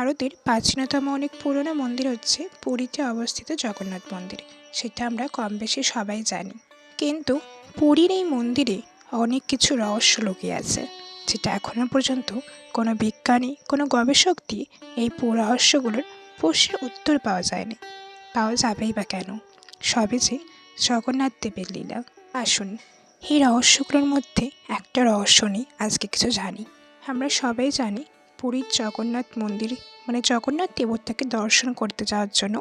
ভারতের প্রাচীনতম অনেক পুরনো মন্দির হচ্ছে পুরীতে অবস্থিত জগন্নাথ মন্দির। সেটা আমরা কম বেশি সবাই জানি। কিন্তু পুরীর এই মন্দিরে অনেক কিছু রহস্য লুকিয়ে আছে। যেটা এখনও পর্যন্ত কোনো বিজ্ঞানী, কোনো গবেষক দিয়ে এই রহস্যগুলোর প্রশ্নের উত্তর পাওয়া যায়নি। পাওয়া যাবেই বা কেন? সবই যে জগন্নাথ দেবের লীলা। আসুন, এই রহস্যগুলোর মধ্যে একটা রহস্য নিয়ে আজকে কিছু জানি। আমরা সবাই জানি পুরীর জগন্নাথ মন্দির মানে জগন্নাথ দেবতাকে দর্শন করতে যাওয়ার জন্য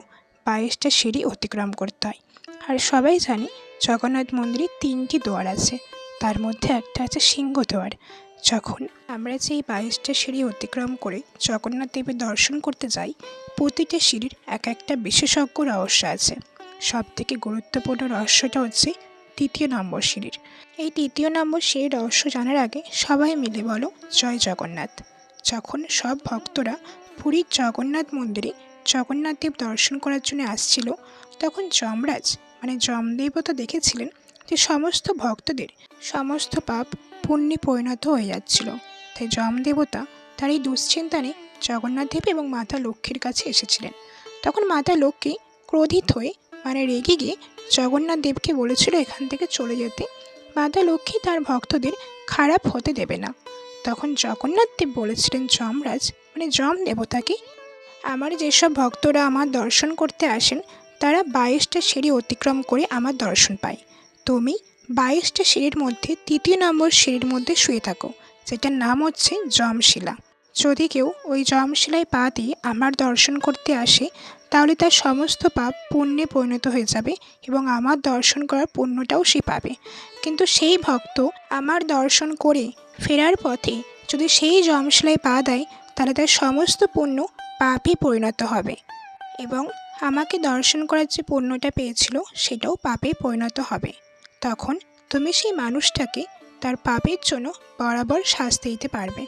বাইশটা সিঁড়ি অতিক্রম করতে হয়। আর সবাই জানি জগন্নাথ মন্দিরে তিনটি দুয়ার আছে, তার মধ্যে একটা আছে সিংহদ্বার যখন আমরা যেই বাইশটা সিঁড়ি অতিক্রম করে জগন্নাথ দেবের দর্শন করতে যাই, প্রতিটা সিঁড়ির এক একটা বিশেষজ্ঞ রহস্য আছে। সব থেকে গুরুত্বপূর্ণ রহস্যটা হচ্ছে তৃতীয় নম্বর সিঁড়ির। এই তৃতীয় নম্বর সিঁড়ির রহস্য জানার আগে সবাই মিলে বলো, জয় জগন্নাথ। যখন সব ভক্তরা পুরীর জগন্নাথ মন্দিরে জগন্নাথ দেব দর্শন করার জন্য আসছিল, তখন যমরাজ মানে যমদেবতা দেখেছিলেন যে সমস্ত ভক্তদের সমস্ত পাপ পুণ্যে পরিণত হয়ে যাচ্ছিল। তাই যমদেবতা তার এই দুশ্চিন্তা নিয়ে জগন্নাথ দেব এবং মাতা লক্ষ্মীর কাছে এসেছিলেন। তখন মাতা লক্ষ্মী ক্রোধিত হয়ে মানে রেগে গিয়ে জগন্নাথ দেবকে বলেছিল এখান থেকে চলে যেতে। মাতা লক্ষ্মী তার ভক্তদের খারাপ হতে দেবে না। তখন জগন্নাথ দেব বলেছিলেন, যমরাজ মানে যম দেবতাকে আমার যেসব ভক্তরা আমার দর্শন করতে আসেন, তারা বাইশটা সিঁড়ি অতিক্রম করে আমার দর্শন পায়। তুমি বাইশটা সিঁড়ির মধ্যে, তৃতীয় নম্বর সিঁড়ির মধ্যে শুয়ে থাকো, যেটার নাম হচ্ছে যমশিলা। যদি কেউ ওই যমশিলায় পা দিয়ে আমার দর্শন করতে আসে, তাহলে তার সমস্ত পাপ পুণ্যে পরিণত হয়ে যাবে এবং আমার দর্শন করার পুণ্যটাও সে পাবে। কিন্তু সেই ভক্ত আমার দর্শন করে ফেরার পথে যদি সেই যমশিলায় পা দেয়, তাহলে তার সমস্ত পুণ্য পাপই পরিণত হবে এবং আমাকে দর্শন করার যে পুণ্যটা পেয়েছিল, সেটাও পাপে পরিণত হবে। তখন তুমি সেই মানুষটাকে তার পাপের জন্য বরাবর শাস্তি দিতে পারবে।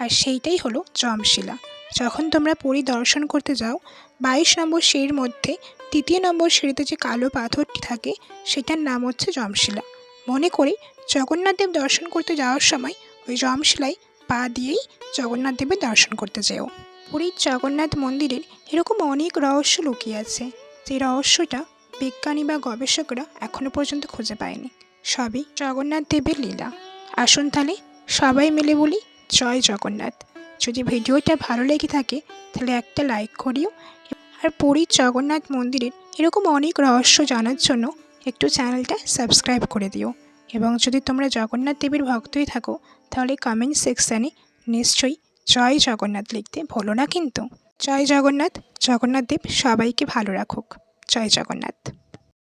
আর সেইটাই হলো জমশিলা। যখন তোমরা পুরী দর্শন করতে যাও, বাইশ নম্বর সিঁড়ির মধ্যে তৃতীয় নম্বর সিঁড়িতে যে কালো পাথরটি থাকে, সেটার নাম হচ্ছে জমশিলা। মনে করি জগন্নাথ দেব দর্শন করতে যাওয়ার সময় ওই যমশিলায় পা দিয়েই জগন্নাথদেবের দর্শন করতে যেও। পুরীর জগন্নাথ মন্দিরের এরকম অনেক রহস্য লুকিয়ে আছে, যে রহস্যটা বিজ্ঞানী বা গবেষকরা এখনও পর্যন্ত খুঁজে পায়নি। সবই জগন্নাথ দেবের লীলা। আসুন তাহলে সবাই মিলে বলি জয় জগন্নাথ। যদি ভিডিওটা ভালো লেগে থাকে, তাহলে একটা লাইক করিও আর পুরীর জগন্নাথ মন্দিরের এরকম অনেক রহস্য জানার জন্য একটু চ্যানেলটা সাবস্ক্রাইব করে দিও। এবং যদি তোমরা জগন্নাথ দেবের ভক্তই থাকো, তাহলে কমেন্ট সেকশানে নিশ্চয়ই জয় জগন্নাথ লিখতে ভুলো না কিন্তু। জয় জগন্নাথ জগন্নাথ দেব সবাইকে ভালো রাখুক। জয় জগন্নাথ।